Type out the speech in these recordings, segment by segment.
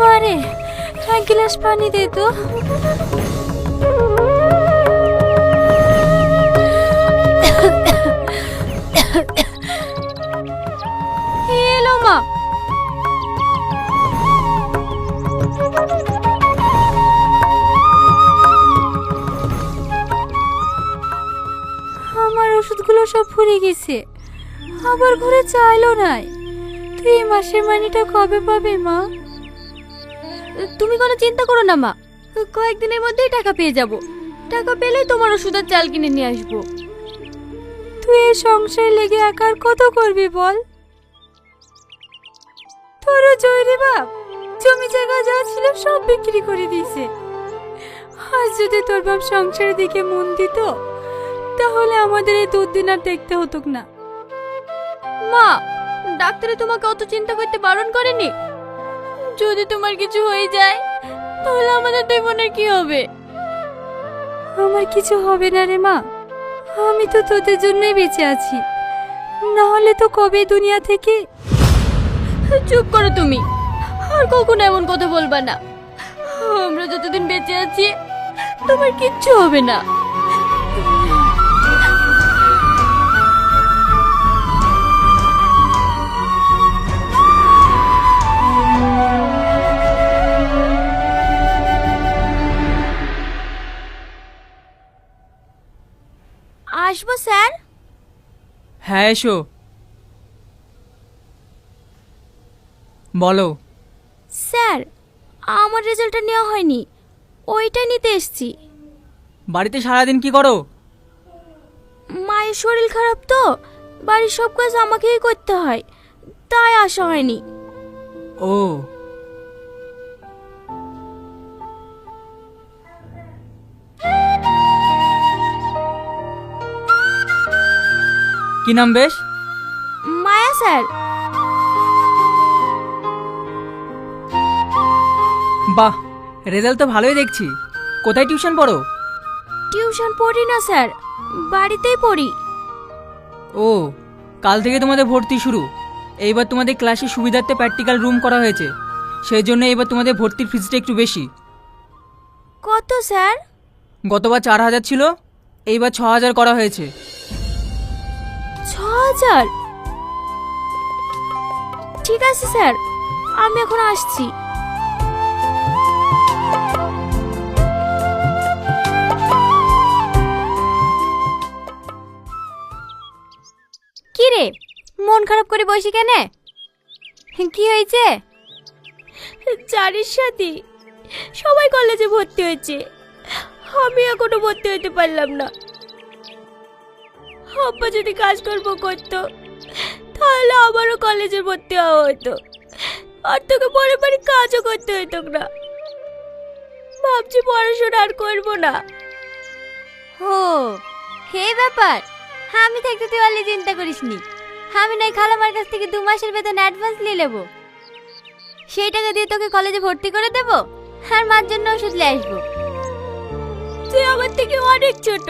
মারে, এক গ্লাস পানি দে তো। এলো মা। আমার ওষুধগুলো সব ফুরিয়ে গেছে। আবার ঘরে চাইলো নাই। এই মাসের মানিটা কবে পাবে মা? তুমি কোনো চিন্তা করো না মা। কয়েকদিনের মধ্যেই টাকা পেয়ে যাব। টাকা পেলেই তোমার ওষুধ আর চাল কিনে নিয়ে আসব। তুই এই সংসারে লেগে একার কত করবি বল? তোরও জয়রে বাপ। জমি জায়গা যা ছিল সব বিক্রি করে দিয়েছে। আজ যদি তোর বাপ সংসারের দিকে মন দিত তাহলে আমাদের এই দুদিন আর দেখতে হতো না। মা ডাক্তারে তোমাকে অত চিন্তা করতে বারণ করেনি? যদি তোমার কিছু হয়ে যায় তাহলে আমাদের দুই বোনের কি হবে? আমার কিছু হবে না রে মা। আমি তো তোদের জন্যই বেঁচে আছি। না হলে তো কবে দুনিয়া থেকে? চুপ করো তুমি। আর কখনো এমন কথা বলবা না। আমরা যতদিন বেঁচে আছি তোমার কিচ্ছু হবে না। আসব স্যার? হ্যাঁ এসো। বলো। স্যার আমার রেজাল্টটা নেওয়া হয়নি। ওইটাই নিতে এসছি। বাড়িতে সারাদিন কি করো? মায়ের শরীর খারাপ তো বাড়ির সব কাজ আমাকেই করতে হয়। তাই আসা হয়নি। ও কি নাম বেশ? মায়া স্যার। বাহ রেজাল্ট তো ভালোই দেখছি। কোথায় টিউশন পড়ো? টিউশন পড়ি না স্যার বাড়িতেই পড়ি। ও কাল থেকে তোমাদের ভর্তি শুরু। এইবার তোমাদের ক্লাসে সুবিধার্থে প্র্যাকটিক্যাল রুম করা হয়েছে। সেই জন্য এবার তোমাদের ভর্তির ফিজটা একটু বেশি। কত স্যার? গতবার চার হাজার ছিল এইবার ছ হাজার করা হয়েছে। ছ হাজার ঠিক আছে স্যার, আমি এখন আসছি। কি রে মন খারাপ করে বসি কেন? কি হয়েছে? জানিস সাথী, সবাই কলেজে ভর্তি হয়েছে। আমি এখনও ভর্তি হতে পারলাম না। আব্বা যদি কাজকর্ম করতো, তাহলে আবারও কলেজে ভর্তি হওয়া হতো। আর তোকে পরে পরে কাজও করতে হতো না ভাবছি পড়াশোনা আর করব না। ও, হে ব্যাপার, আমি থাকতে তুই অলি চিন্তা করিসনি। আমি নাই খালামার কাছ থেকে দু মাসের বেতন অ্যাডভান্স নিয়ে নেব। সেই টাকা দিয়ে তোকে কলেজে ভর্তি করে দেবো, আর মার জন্য ওষুধ নিয়ে আসব। তুই আমার থেকে অনেক ছোট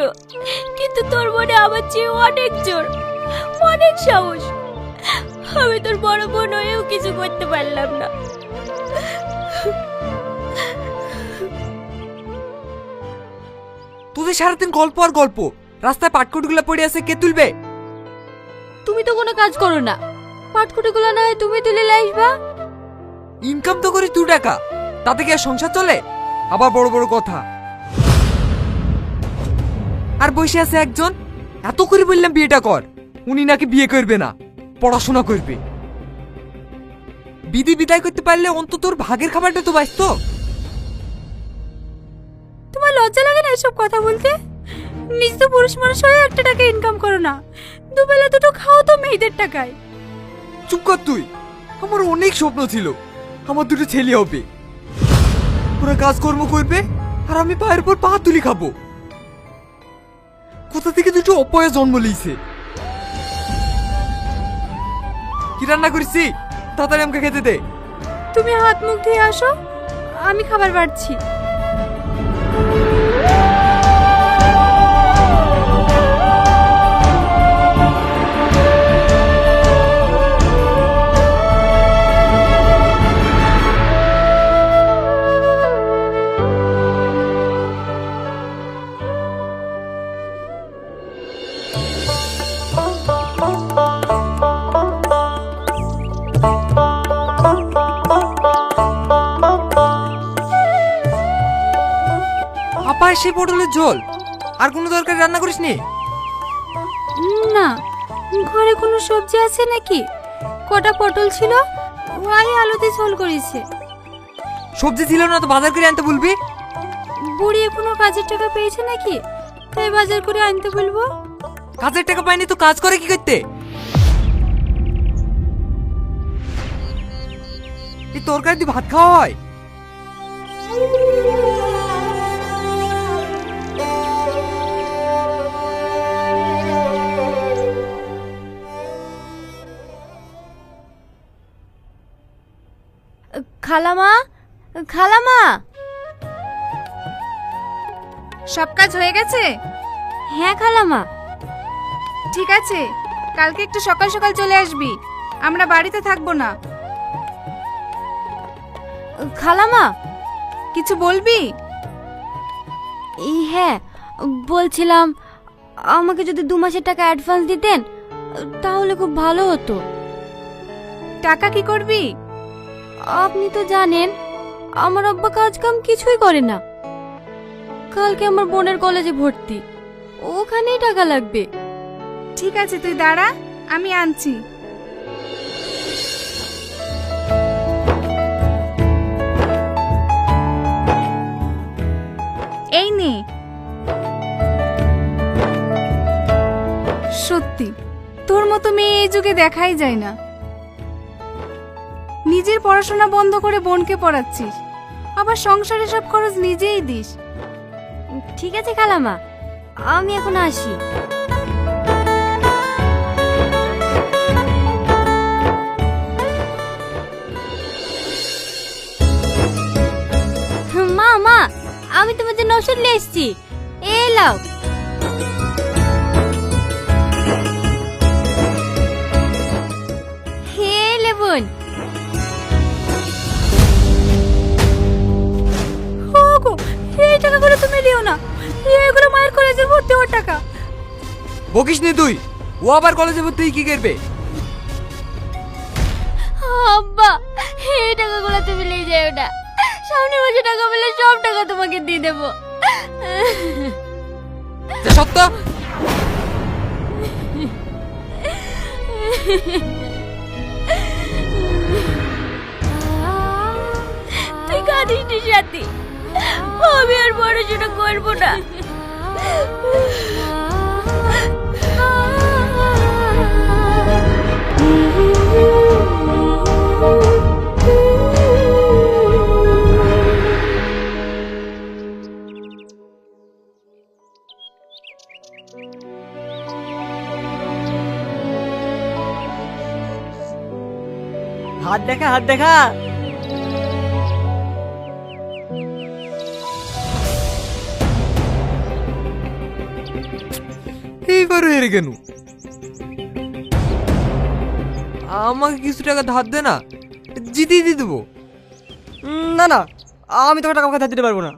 কিন্তু তোর মনে আমার চেয়ে অনেক জোর অনেক সাহস। আমি তোর বড় বোন হয়েও কিছু করতে পারলাম না। তোদের সারাদিন গল্প আর গল্প। রাস্তায় পাটকুটগুলো পড়ে আছে কে তুলবে? তুমি তো কোনো কাজ করো না। পাটকুটিগুলো না হয় তুমি তুলে আসবা ইনকাম তো করি দু টাকা তাতে কি আর সংসার চলে? আবার বড় বড় কথা। আর বসে আছে একজন এত করে বললাম বিয়েটা কর উনি নাকি বিয়ে করবে না পড়াশোনা করবে। বিধি বিদায় করতে পারলে অন্তত তোর ভাগের খাবারটা তো বাঁচত। তোমার লজ্জা লাগে না এসব কথা বলতে? নিজ তো পুরুষ মানুষ হয়ে একটা টাকা ইনকাম করো না। দুবেলা দুটো খাও তো মেয়েদের টাকায়। চুপ কর তুই আমার অনেক স্বপ্ন ছিল আমার দুটো ছেলে হবে। ওরা কাজকর্ম করবে আর আমি পায়ের পর পা তুলি খাব। কোথা থেকে দুটো অপয়া জন্ম লিয়েছে কি রান্না করেছি? তাড়াতাড়ি আমাকে খেতে দে। তুমি হাত মুখ ধুয়ে আসো। আমি খাবার বাড়ছি। সেই পটলের ঝোল? আর কোনো তরকারি রান্না করিস নি না ঘরে কোনো সবজি আছে নাকি? কটা পটল ছিল? ওয়াই আলুতে ঝোল করেছে। সবজি ছিল না তো বাজার করে আনতে বলবি? বুড়ি এখনও কাজের টাকা পেয়েছে নাকি? তাই বাজার করে আনতে বলব। কাজের টাকা পাইনি তো কাজ করে কি করতে? এই তরকারি দিয়ে ভাত খাওয়া হয়? খালামা খালামা। সব কাজ হয়ে গেছে? হ্যাঁ খালামা। ঠিক আছে কালকে একটু সকাল সকাল চলে আসবি আমরা বাড়িতে থাকব না। খালামা। কিছু বলবি? এই হ্যাঁ বলছিলাম আমাকে যদি দু মাসের টাকা অ্যাডভান্স দিতেন তাহলে খুব ভালো হতো। টাকা কি করবি? আপনি তো জানেন, আমার আব্বা কাজ কাম কিছুই করে না। কালকে আমার বোনের কলেজে ভর্তি, ওখানেই টাকা লাগবে। ঠিক আছে, তুই দাঁড়া, আমি আনছি। এই নে। সত্যি, তোর মতো মেয়ে এই যুগে দেখাই যায় না। নিজের পড়াশোনা বন্ধ করে বোনকে পড়াচ্ছিস। আবার সংসারে সব খরচ নিজেই দিস। ঠিক আছে খালামা, আমি এখন আসি। মা মা, আমি তোমার জন্য ওষুধ নিয়ে এসেছি। এলাও টাকাগুলো তুমি দিও না। এগুলো মায়ের কলেজে ভর্তি হওয়ার টাকা। বকিস নি তুই। ও আবার কলেজে ভর্তি কি করবে? আব্বা এই টাকাগুলো তুমি নিয়ে যাও না। সামনে বছর টাকা পেলে সব টাকা তোমাকে দিয়ে দেবো। সত্য। তুই কাঁদিস সাথী। আমি আর পড়াশোনা করব না। হাত দেখা হাত দেখা। হেরে কেন আমাকে কিছু টাকা ধার দে না জিতিয়ে দিয়ে দেবো। না না আমি তোকে টাকা কথা দিতে পারব না।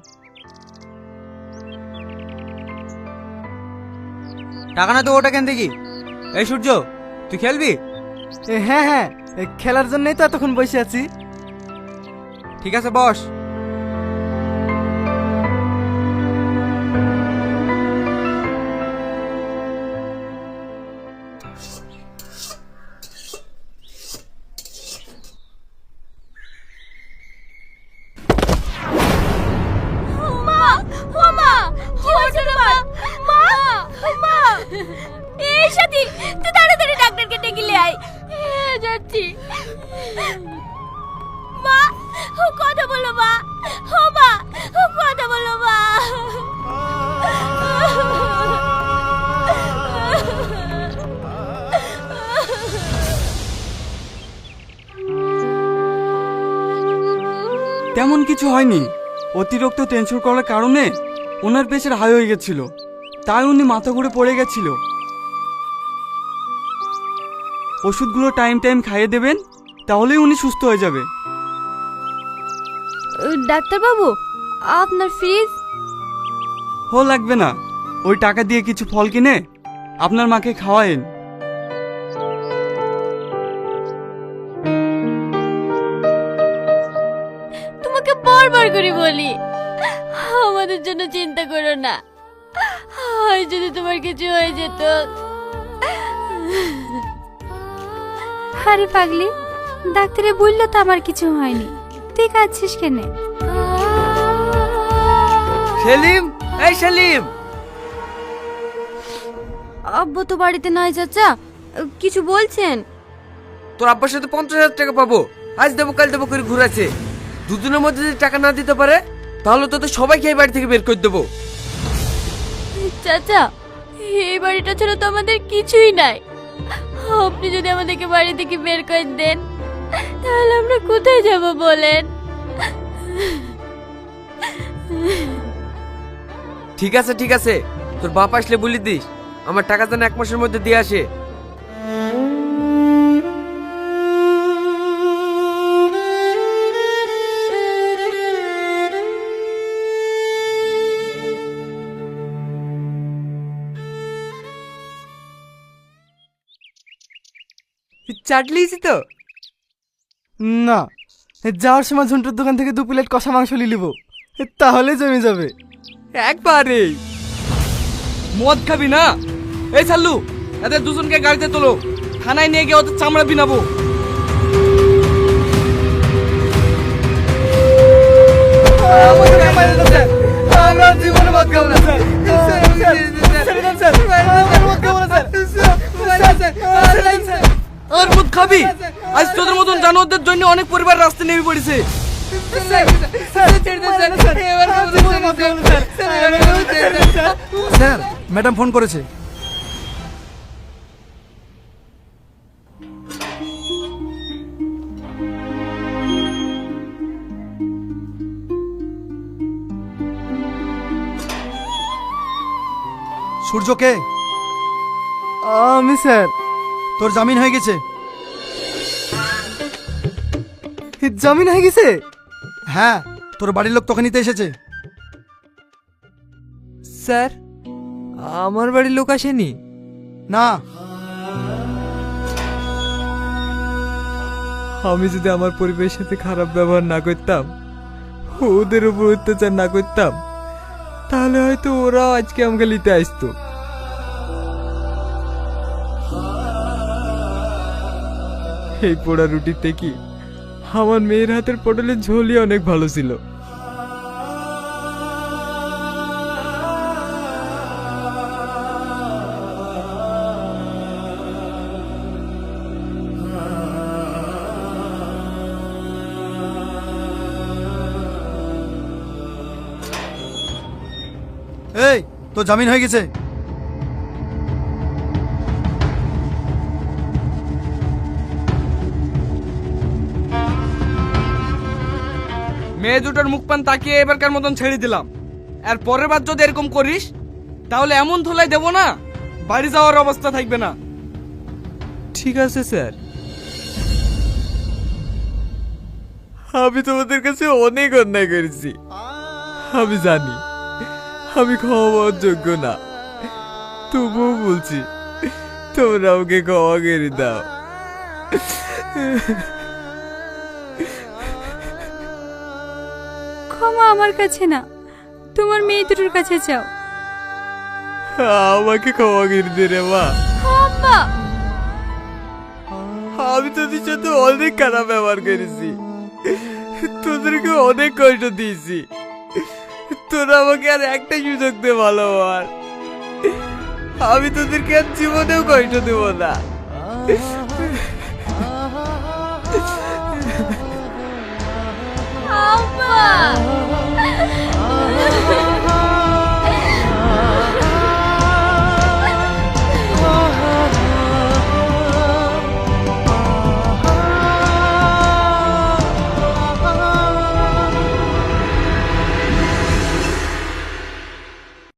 টাকা না তো ওটা কেন দেখি? এই সূর্য তুই খেলবি? হ্যাঁ হ্যাঁ খেলার জন্যই তো এতক্ষণ বসে আছি। ঠিক আছে বস। আয়। হ্যাঁ কথা ও কথা বলো তেমন কিছু হয়নি। অতিরিক্ত টেনশন করার কারণে ওনার প্রেশার হাই হয়ে গেছিল। তাই উনি মাথা ঘুরে পড়ে গেছিল। ওষুধগুলো টাইম টাইম খাইয়ে দেবেন তাহলেই উনি সুস্থ হয়ে যাবে। ডাক্তার বাবু আপনার ফিজ হো লাগবে না। ওই টাকা দিয়ে কিছু ফল কিনে আপনার মাকে খাওয়ায়েন। তোমাকে বারবার করে বলি আমাদের জন্য চিন্তা করো না। হয় যদি তোমার কিছু হয়ে যেত। আরে পাগলি ডাক্তারে বলল তো আমার কিছু হয়নি। তুই কাঁদছিস কেন? সেলিম এই সেলিম। আব্বু তো বাড়িতে নাই চাচা কিছু বলছেন? তোর আব্বার সাথে পঞ্চাশ হাজার টাকা পাবো। আজ দেবো কাল দেবো করে ঘুরাচ্ছে। দুদিনের মধ্যে যদি টাকা না দিতে পারে তাহলে তো তো সবাইকে এই বাড়ি থেকে বের করে দেবো। চাচা, এই বাড়িটা ছাড়া তো আমাদের কিছুই নাই। আপনি যদি আমাদেরকে বাড়ি থেকে বের করে দেন, তাহলে আমরা কোথায় যাব বলেন? ঠিক আছে ঠিক আছে। তোর বাপ আসলে বলি দিস, আমার টাকা যেন এক মাসের মধ্যে দিয়ে আসে। চাটলিয়েছি তো? না যাওয়ার সময় ঝুন্টুর দোকান থেকে দু প্লেট কষা মাংস নিয়ে নিব। তাহলে জমে যাবে। একবারে। মদ খাবি না? এই সাল্লু এদের দুজনকে গাড়িতে তোলো। থানায় নিয়ে গিয়ে ওদের চামড়া বিনাবো। আমরা জীবনে মদ খাব না স্যার। আর মদ খাবি? আজ তোদের মতন জানোয়ারদের জন্য অনেক পরিবার রাস্তা নেমে পড়েছে। স্যার ম্যাডাম ফোন করেছে। সূর্যকে আমি স্যার। তোর জামিন হয়ে গেছে। জামিন হয়ে গেছে? হ্যাঁ তোর বাড়ির লোক তোকে নিতে এসেছে। স্যার আমার বাড়ির লোক আসেনি? না। আমি যদি আমার পরিবারের সাথে খারাপ ব্যবহার না করতাম ওদের উপর অত্যাচার না করতাম তাহলে হয়তো ওরাও আজকে আমাকে নিতে আসতো। এই পোড়া রুটিতে কি আমার মেয়ের হাতের পটলের ঝোলই অনেক ভালো ছিল? এই, তো জামিন হয়ে গেছে। মেয়ে দুটোর মুখ পান তাকিয়ে এবারকার মতন ছেড়ে দিলাম। আর পরের বার যদি এরকম করিস, তাহলে এমন ধোলাই দেবো না, বাড়ি যাওয়ার অবস্থা থাকবে না। ঠিক আছে, স্যার। আমি তোমাদের কাছে অনেক অন্যায় করেছি। আমি জানি, আমি ক্ষমা পাওয়ার যোগ্য না। তবুও বলছি, তোমরা আমাকে ক্ষমা করে দাও। ক্ষমা আমার কাছে না। তোমার মেয়ে দুটোর কাছে চাও আমাকে ক্ষমা করে দে রে মা। আম্মা আমি তোদের সাথে অনেক খারাপ ব্যবহার করেছি। তোদেরকে অনেক কষ্ট দিয়েছি। তোরা আমাকে আর একটা সুযোগ দে ভালো হওয়ার আমি তোদেরকে আর জীবনেও কষ্ট দেব না। আম্মা 啊。